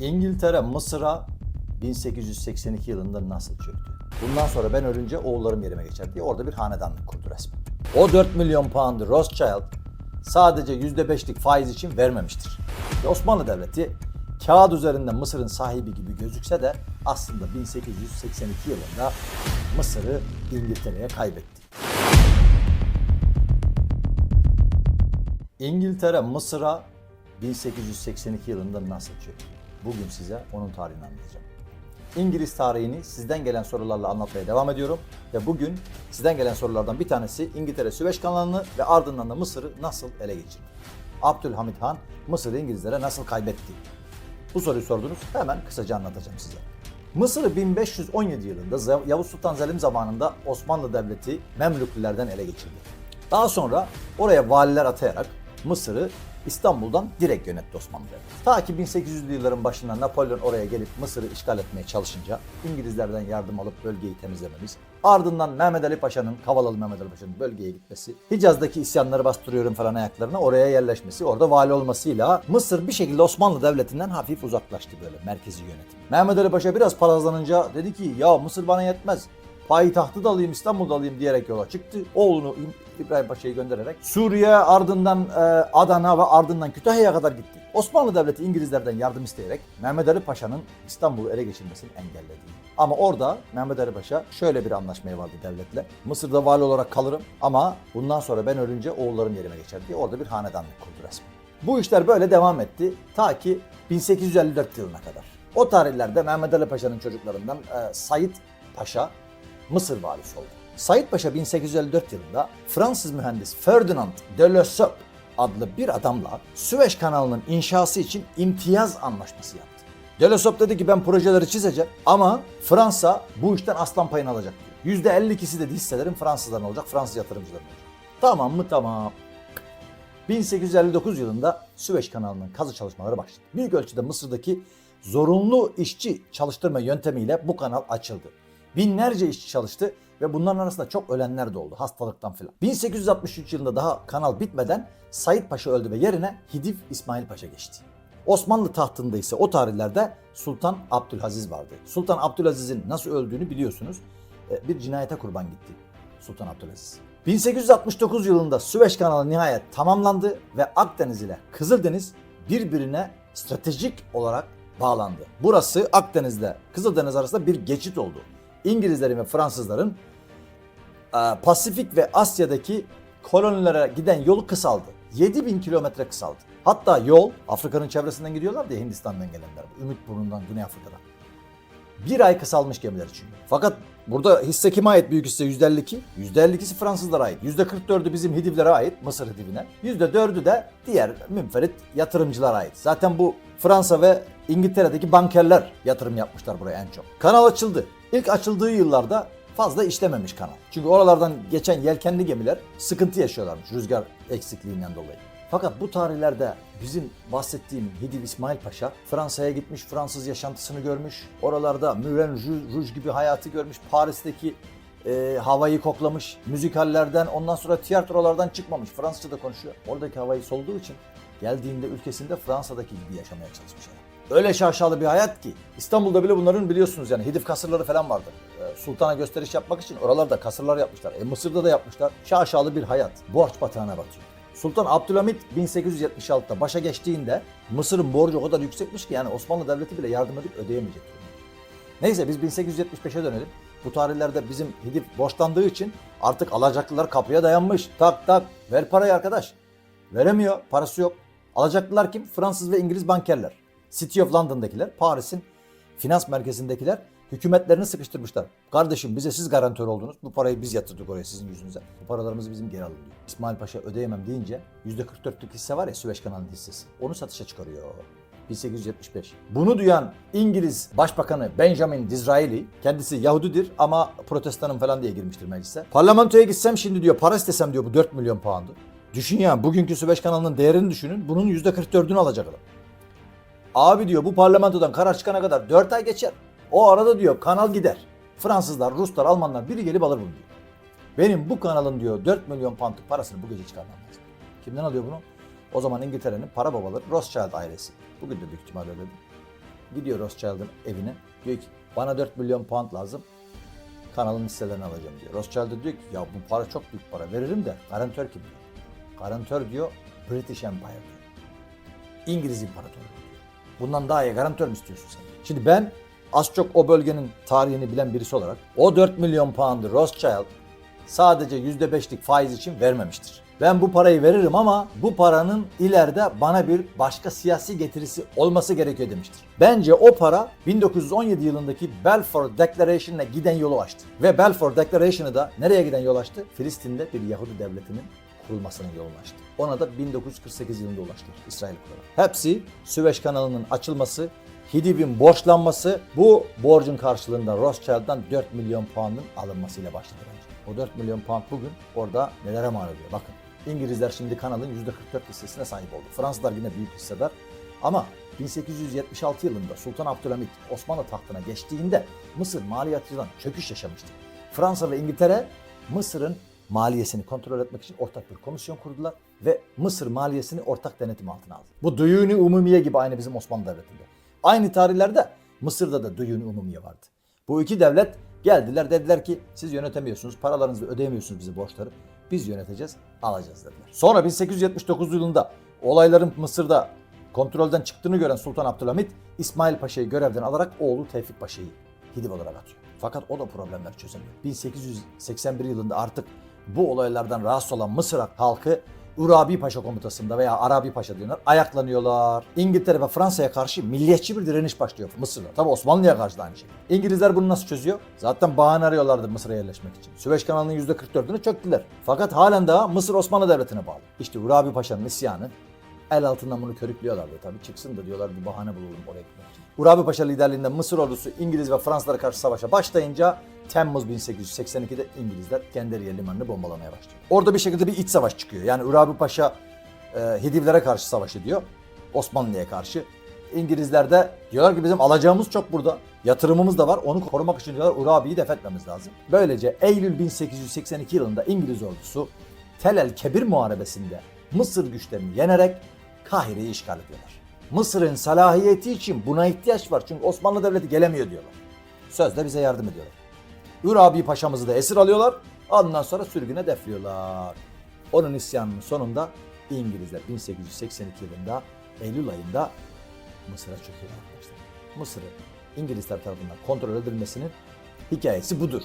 İngiltere Mısır'a 1882 yılında nasıl çöktü? Bundan sonra ben ölünce oğullarım yerime geçer diye orada bir hanedanlık kurdu resmen. O 4 milyon poundu Rothschild sadece %5'lik faiz için vermemiştir. Ve Osmanlı Devleti kağıt üzerinde Mısır'ın sahibi gibi gözükse de aslında 1882 yılında Mısır'ı İngiltere'ye kaybetti. İngiltere Mısır'a 1882 yılında nasıl çöktü? Bugün size onun tarihini anlatacağım. İngiliz tarihini sizden gelen sorularla anlatmaya devam ediyorum. Ve bugün sizden gelen sorulardan bir tanesi İngiltere Süveyş kanalını ve ardından da Mısır'ı nasıl ele geçirdi? Abdülhamit Han Mısır'ı İngilizlere nasıl kaybetti? Bu soruyu sordunuz. Hemen kısaca anlatacağım size. Mısır'ı 1517 yılında Yavuz Sultan Selim zamanında Osmanlı Devleti Memlüklülerden ele geçirdi. Daha sonra oraya valiler atayarak Mısır'ı İstanbul'dan direkt yönetti Osmanlı. Ta ki 1800'lü yılların başında Napolyon oraya gelip Mısır'ı işgal etmeye çalışınca İngilizlerden yardım alıp bölgeyi temizlememiz, ardından Mehmet Ali Paşa'nın, Kavalalı Mehmet Ali Paşa'nın bölgeye gitmesi, Hicaz'daki isyanları bastırıyorum falan ayaklarına oraya yerleşmesi, orada vali olmasıyla Mısır bir şekilde Osmanlı Devleti'nden hafif uzaklaştı böyle merkezi yönetim. Mehmet Ali Paşa biraz parazlanınca dedi ki ya Mısır bana yetmez payitahtı da alayım İstanbul'da alayım diyerek yola çıktı. Oğlunu İbrahim Paşa'yı göndererek Suriye ardından e, Adana ve ardından Kütahya'ya kadar gitti. Osmanlı Devleti İngilizlerden yardım isteyerek Mehmet Ali Paşa'nın İstanbul'u ele geçirmesini engelledi. Ama orada Mehmet Ali Paşa şöyle bir anlaşmaya vardı devletle. Mısır'da vali olarak kalırım ama bundan sonra ben ölünce oğullarım yerime geçer diye orada bir hanedanlık kurdu resmen. Bu işler böyle devam etti ta ki 1854 yılına kadar. O tarihlerde Mehmet Ali Paşa'nın çocuklarından e, Said Paşa Mısır valisi oldu. Said Paşa 1854 yılında Fransız mühendis Ferdinand de Lesseps adlı bir adamla Süveyş kanalının inşası için imtiyaz anlaşması yaptı. De Lesseps dedi ki ben projeleri çizeceğim ama Fransa bu işten aslan payını alacak diyor. %52'si de hisselerin Fransızların olacak, Fransız yatırımcıların olacak. Tamam mı? Tamam. 1859 yılında Süveyş kanalının kazı çalışmaları başladı. Büyük ölçüde Mısır'daki zorunlu işçi çalıştırma yöntemiyle bu kanal açıldı. Binlerce işçi çalıştı ve bunların arasında çok ölenler de oldu hastalıktan filan. 1863 yılında daha kanal bitmeden Said Paşa öldü ve yerine Hidiv İsmail Paşa geçti. Osmanlı tahtında ise o tarihlerde Sultan Abdülaziz vardı. Sultan Abdülaziz'in nasıl öldüğünü biliyorsunuz. E, Bir cinayete kurban gitti Sultan Abdülaziz. 1869 yılında Süveyş kanalı nihayet tamamlandı ve Akdeniz ile Kızıldeniz birbirine stratejik olarak bağlandı. Burası Akdeniz'le Kızıldeniz arasında bir geçit oldu. İngilizlerin ve Fransızların e, Pasifik ve Asya'daki kolonilere giden yolu kısaldı. 7000 kilometre kısaldı. Hatta yol Afrika'nın çevresinden gidiyorlar diye Hindistan'dan gelenler. Ümitburnu'ndan Güney Afrika'dan. Bir ay kısalmış gemiler için. Fakat burada hisse kime ait büyük hisse %52? %52'si Fransızlara ait. %44'ü bizim Hidivlere ait, Mısır Hidivine. %4'ü de diğer münferit yatırımcılara ait. Zaten bu Fransa ve İngiltere'deki bankerler yatırım yapmışlar buraya en çok. Kanal açıldı. İlk açıldığı yıllarda fazla işlememiş kanal. Çünkü oralardan geçen yelkenli gemiler sıkıntı yaşıyorlarmış rüzgar eksikliğinden dolayı. Fakat bu tarihlerde bizim bahsettiğim Hidiv İsmail Paşa Fransa'ya gitmiş, Fransız yaşantısını görmüş. Oralarda Rouge, Rouge gibi hayatı görmüş. Paris'teki e, havayı koklamış. Müzikallerden ondan sonra tiyatrolardan çıkmamış. Fransızca da konuşuyor. Oradaki havayı solduğu için geldiğinde ülkesinde Fransa'daki gibi yaşamaya çalışmış. adam. Öyle şaşalı bir hayat ki İstanbul'da bile bunların biliyorsunuz yani Hidiv kasırları falan vardır. Ee, Sultana gösteriş yapmak için oralarda kasırlar yapmışlar. E, Mısır'da da yapmışlar. Şaşalı bir hayat. Borç batağına batıyor. Sultan Abdülhamit 1876'da başa geçtiğinde Mısır'ın borcu o kadar yüksekmiş ki yani Osmanlı Devleti bile yardım edip ödeyemeyecek. Neyse biz 1875'e dönelim. Bu tarihlerde bizim Hidiv borçlandığı için artık alacaklılar kapıya dayanmış. Tak tak ver parayı arkadaş. Veremiyor parası yok. Alacaklılar kim? Fransız ve İngiliz bankerler. City of London'dakiler, Paris'in finans merkezindekiler hükümetlerini sıkıştırmışlar. Kardeşim bize siz garantör oldunuz. Bu parayı biz yatırdık oraya sizin yüzünüze. Bu paralarımızı bizim geri alın diyor. İsmail Paşa ödeyemem deyince %44'lük hisse var ya Süveyş kanalının hissesi. Onu satışa çıkarıyor. 1875. Bunu duyan İngiliz Başbakanı Benjamin Disraeli, kendisi Yahudidir ama protestanım falan diye girmiştir meclise. Parlamentoya gitsem şimdi diyor para istesem diyor bu 4 milyon poundu. Düşün ya bugünkü Süveyş kanalının değerini düşünün. Bunun %44'ünü alacak adam. Abi diyor bu parlamentodan karar çıkana kadar 4 ay geçer. O arada diyor kanal gider. Fransızlar, Ruslar, Almanlar biri gelip alır bunu diyor. Benim bu kanalın diyor 4 milyon poundluk parasını bu gece çıkarmam lazım. Kimden alıyor bunu? O zaman İngiltere'nin para babaları Rothschild ailesi. Bugün de büyük ihtimalle öyledir. Gidiyor Rothschild'ın evine. Diyor ki bana 4 milyon pound lazım. Kanalın hisselerini alacağım diyor. Rothschild de diyor ki ya bu para çok büyük para veririm de garantör kim diyor. Garantör diyor British Empire diyor. İngiliz İmparatoru diyor. Bundan daha iyi garantör mü istiyorsun sen? Şimdi ben az çok o bölgenin tarihini bilen birisi olarak o 4 milyon pound'ı Rothschild sadece %5'lik faiz için vermemiştir. Ben bu parayı veririm ama bu paranın ileride bana bir başka siyasi getirisi olması gerekiyor demiştir. Bence o para 1917 yılındaki Balfour Declaration'la giden yolu açtı. Ve Balfour Declaration'ı da nereye giden yol açtı? Filistin'de bir Yahudi devletinin kurulmasının yolunu açtı. Ona da 1948 yılında ulaştılar İsrail kuralı. Hepsi Süveyş kanalının açılması, Hidiv'in borçlanması, bu borcun karşılığında Rothschild'dan 4 milyon pound'ın alınmasıyla başladı bence. O 4 milyon pound bugün orada nelere mal ediyor bakın. İngilizler şimdi kanalın %44 hissesine sahip oldu. Fransızlar yine büyük hissedar. Ama 1876 yılında Sultan Abdülhamit Osmanlı tahtına geçtiğinde Mısır mali açıdan çöküş yaşamıştı. Fransa ve İngiltere Mısır'ın maliyesini kontrol etmek için ortak bir komisyon kurdular ve Mısır maliyesini ortak denetim altına aldı. Bu Duyuni Umumiye gibi aynı bizim Osmanlı Devleti'nde. Aynı tarihlerde Mısır'da da Duyuni Umumiye vardı. Bu iki devlet geldiler dediler ki siz yönetemiyorsunuz, paralarınızı ödeyemiyorsunuz bize borçları. Biz yöneteceğiz, alacağız dediler. Sonra 1879 yılında olayların Mısır'da kontrolden çıktığını gören Sultan Abdülhamit İsmail Paşa'yı görevden alarak oğlu Tevfik Paşa'yı Hidiv olarak atıyor. Fakat o da problemler çözemiyor. 1881 yılında artık bu olaylardan rahatsız olan Mısır halkı Urabi Paşa komutasında veya Arabi Paşa diyorlar ayaklanıyorlar. İngiltere ve Fransa'ya karşı milliyetçi bir direniş başlıyor Mısır'da. Tabi Osmanlı'ya karşı da aynı şey. İngilizler bunu nasıl çözüyor? Zaten bahane arıyorlardı Mısır'a yerleşmek için. Süveyş kanalının %44'ünü çöktüler. Fakat halen daha Mısır Osmanlı Devleti'ne bağlı. İşte Urabi Paşa'nın isyanı el altından bunu körüklüyorlardı tabii. Çıksın da diyorlar bir bahane bulalım oraya gitmek için. Urabi Paşa liderliğinde Mısır ordusu İngiliz ve Fransızlara karşı savaşa başlayınca Temmuz 1882'de İngilizler Kenderiye limanını bombalamaya başlıyor. Orada bir şekilde bir iç savaş çıkıyor. Yani Urabi Paşa e, Hidivlere karşı savaş ediyor. Osmanlı'ya karşı. İngilizler de diyorlar ki bizim alacağımız çok burada. Yatırımımız da var. Onu korumak için diyorlar Urabi'yi def etmemiz lazım. Böylece Eylül 1882 yılında İngiliz ordusu Tel el Kebir Muharebesi'nde Mısır güçlerini yenerek Kahire'yi işgal ediyorlar. Mısır'ın salahiyeti için buna ihtiyaç var. Çünkü Osmanlı Devleti gelemiyor diyorlar. Sözde bize yardım ediyorlar. Urabi Paşa'mızı da esir alıyorlar. Ondan sonra sürgüne defliyorlar. Onun isyanının sonunda İngilizler 1882 yılında Eylül ayında Mısır'a çöküyorlar arkadaşlar. Mısır'ı İngilizler tarafından kontrol edilmesinin hikayesi budur.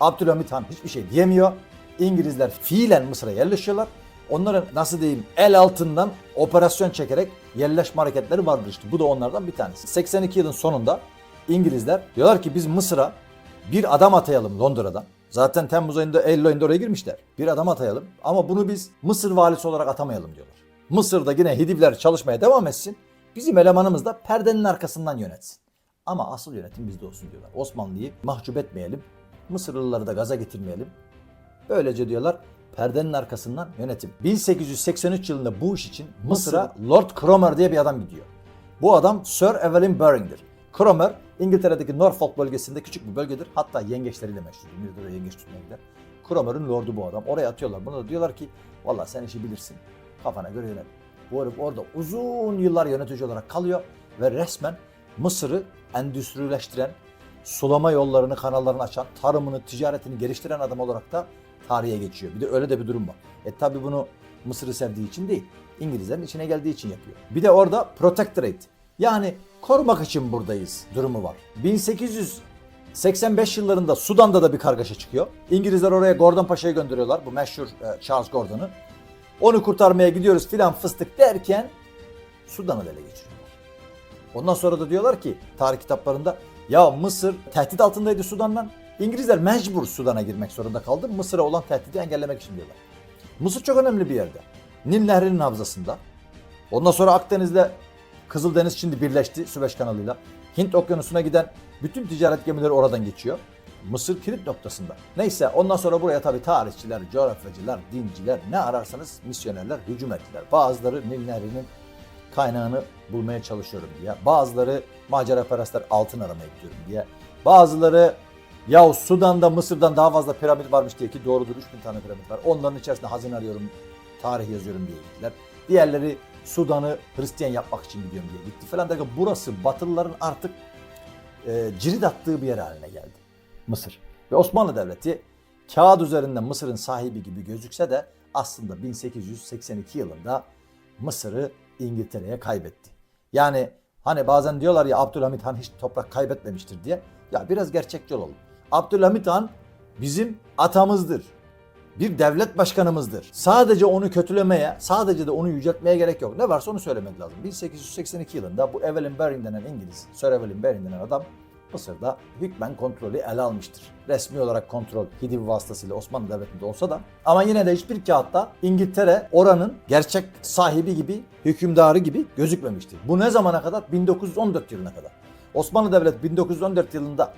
Abdülhamit Han hiçbir şey diyemiyor. İngilizler fiilen Mısır'a yerleşiyorlar. Onların nasıl diyeyim el altından operasyon çekerek yerleşme hareketleri vardır işte. Bu da onlardan bir tanesi. 82 yılın sonunda İngilizler diyorlar ki biz Mısır'a bir adam atayalım Londra'dan. Zaten Temmuz ayında, Eylül ayında oraya girmişler. Bir adam atayalım ama bunu biz Mısır valisi olarak atamayalım diyorlar. Mısır'da yine Hidivler çalışmaya devam etsin. Bizim elemanımız da perdenin arkasından yönetsin. Ama asıl yönetim bizde olsun diyorlar. Osmanlı'yı mahcup etmeyelim. Mısırlıları da gaza getirmeyelim. Böylece diyorlar perdenin arkasından yönetim. 1883 yılında bu iş için Mısır'a Lord Cromer diye bir adam gidiyor. Bu adam Sir Evelyn Baring'dir. Cromer İngiltere'deki Norfolk bölgesinde küçük bir bölgedir. Hatta yengeçleriyle meşhur. İngiltere'de yengeç tutmaya gider. Cromer'ın lordu bu adam. Oraya atıyorlar. Buna da diyorlar ki valla sen işi bilirsin. Kafana göre yönet. Bu herif orada uzun yıllar yönetici olarak kalıyor ve resmen Mısır'ı endüstrileştiren, sulama yollarını, kanallarını açan, tarımını, ticaretini geliştiren adam olarak da tarihe geçiyor. Bir de öyle de bir durum var. E tabi bunu Mısır'ı sevdiği için değil, İngilizlerin içine geldiği için yapıyor. Bir de orada protectorate yani korumak için buradayız durumu var. 1885 yıllarında Sudan'da da bir kargaşa çıkıyor. İngilizler oraya Gordon Paşa'yı gönderiyorlar. Bu meşhur e, Charles Gordon'u. Onu kurtarmaya gidiyoruz filan fıstık derken Sudan'ı ele geçiriyorlar. Ondan sonra da diyorlar ki tarih kitaplarında ya Mısır tehdit altındaydı Sudan'dan. İngilizler mecbur Sudan'a girmek zorunda kaldı. Mısır'a olan tehdidi engellemek için diyorlar. Mısır çok önemli bir yerde. Nil Nehri'nin havzasında. Ondan sonra Akdeniz'le Kızıldeniz şimdi birleşti Süveyş kanalıyla. Hint okyanusuna giden bütün ticaret gemileri oradan geçiyor. Mısır kilit noktasında. Neyse ondan sonra buraya tabii tarihçiler, coğrafyacılar, dinciler ne ararsanız misyonerler hücum ettiler. Bazıları Nil Nehri'nin kaynağını bulmaya çalışıyorum diye. Bazıları maceraperestler altın aramaya gidiyorum diye. Bazıları ya Sudan'da Mısır'dan daha fazla piramit varmış diye ki doğrudur 3000 tane piramit var. Onların içerisinde hazine arıyorum, tarih yazıyorum diye gittiler. Diğerleri Sudan'ı Hristiyan yapmak için gidiyorum diye gitti falan derken burası Batılıların artık e, cirit attığı bir yer haline geldi. Mısır. Ve Osmanlı Devleti kağıt üzerinde Mısır'ın sahibi gibi gözükse de aslında 1882 yılında Mısır'ı İngiltere'ye kaybetti. Yani hani bazen diyorlar ya Abdülhamit Han hiç toprak kaybetmemiştir diye. Ya biraz gerçekçi olalım. Abdülhamit Han bizim atamızdır. Bir devlet başkanımızdır. Sadece onu kötülemeye, sadece de onu yüceltmeye gerek yok. Ne varsa onu söylemek lazım. 1882 yılında bu Evelyn Baring denen İngiliz, Sir Evelyn Baring denen adam Mısır'da hükmen kontrolü ele almıştır. Resmi olarak kontrol Hidiv vasıtasıyla Osmanlı Devleti'nde olsa da ama yine de hiçbir kağıtta İngiltere oranın gerçek sahibi gibi, hükümdarı gibi gözükmemiştir. Bu ne zamana kadar? 1914 yılına kadar. Osmanlı Devleti 1914 yılında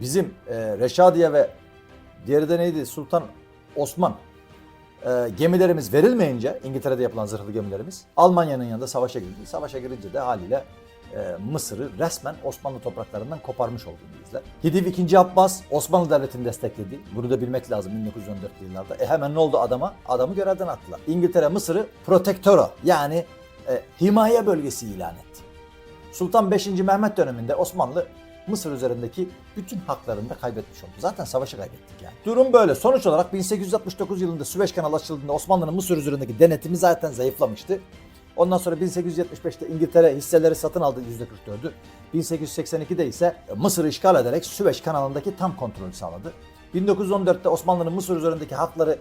bizim e, Reşadiye ve diğeri de neydi? Sultan Osman e, gemilerimiz verilmeyince İngiltere'de yapılan zırhlı gemilerimiz Almanya'nın yanında savaşa girdi. Savaşa girince de haliyle e, Mısır'ı resmen Osmanlı topraklarından koparmış oldu İngilizler. Hidiv 2. Abbas Osmanlı Devleti'ni destekledi. Bunu da bilmek lazım 1914 yıllarda. E hemen ne oldu adama? Adamı görevden attılar. İngiltere Mısır'ı protektoro yani e, himaye bölgesi ilan etti. Sultan 5. Mehmet döneminde Osmanlı Mısır üzerindeki bütün haklarını da kaybetmiş oldu. Zaten savaşı kaybettik yani. Durum böyle. Sonuç olarak 1869 yılında Süveyş kanalı açıldığında Osmanlı'nın Mısır üzerindeki denetimi zaten zayıflamıştı. Ondan sonra 1875'te İngiltere hisseleri satın aldı %44'ü. 1882'de ise Mısır'ı işgal ederek Süveyş kanalındaki tam kontrolü sağladı. 1914'te Osmanlı'nın Mısır üzerindeki hakları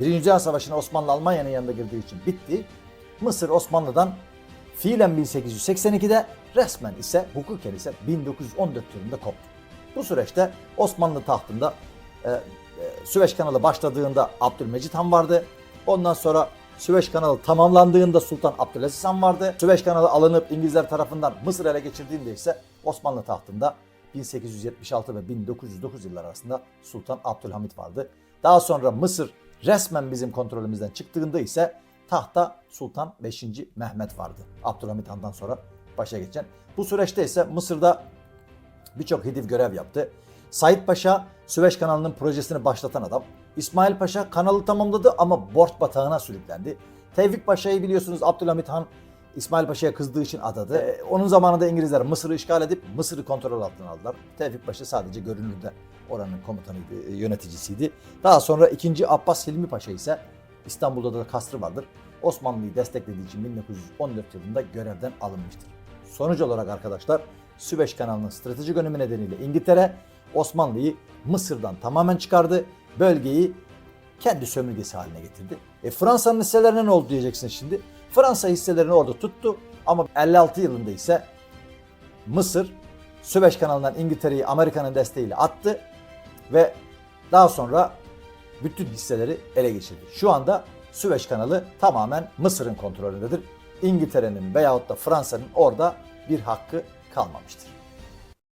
Birinci Dünya Savaşı'na Osmanlı Almanya'nın yanında girdiği için bitti. Mısır Osmanlı'dan fiilen 1882'de resmen ise hukuken ise 1914 yılında koptu. Bu süreçte Osmanlı tahtında e, e, Süveyş kanalı başladığında Abdülmecit Han vardı. Ondan sonra Süveyş kanalı tamamlandığında Sultan Abdülaziz Han vardı. Süveyş kanalı alınıp İngilizler tarafından Mısır ele geçirdiğinde ise Osmanlı tahtında 1876 ve 1909 yılları arasında Sultan Abdülhamit vardı. Daha sonra Mısır resmen bizim kontrolümüzden çıktığında ise tahta Sultan 5. Mehmet vardı. Abdülhamit Han'dan sonra başa geçen. Bu süreçte ise Mısır'da birçok hidiv görev yaptı. Said Paşa Süveyş kanalının projesini başlatan adam. İsmail Paşa kanalı tamamladı ama borç batağına sürüklendi. Tevfik Paşa'yı biliyorsunuz Abdülhamit Han İsmail Paşa'ya kızdığı için adadı. Ee, onun zamanında İngilizler Mısır'ı işgal edip Mısır'ı kontrol altına aldılar. Tevfik Paşa sadece görünürde oranın komutanıydı, e, yöneticisiydi. Daha sonra 2. Abbas Hilmi Paşa ise İstanbul'da da kasrı vardır. Osmanlı'yı desteklediği için 1914 yılında görevden alınmıştır. Sonuç olarak arkadaşlar Süveyş kanalının stratejik önemi nedeniyle İngiltere Osmanlı'yı Mısır'dan tamamen çıkardı. Bölgeyi kendi sömürgesi haline getirdi. E Fransa'nın hisselerine ne oldu diyeceksin şimdi. Fransa hisselerini orada tuttu ama 56 yılında ise Mısır Süveyş kanalından İngiltere'yi Amerika'nın desteğiyle attı ve daha sonra bütün hisseleri ele geçirdi. Şu anda Süveyş kanalı tamamen Mısır'ın kontrolündedir. İngiltere'nin veyahut da Fransa'nın orada bir hakkı kalmamıştır.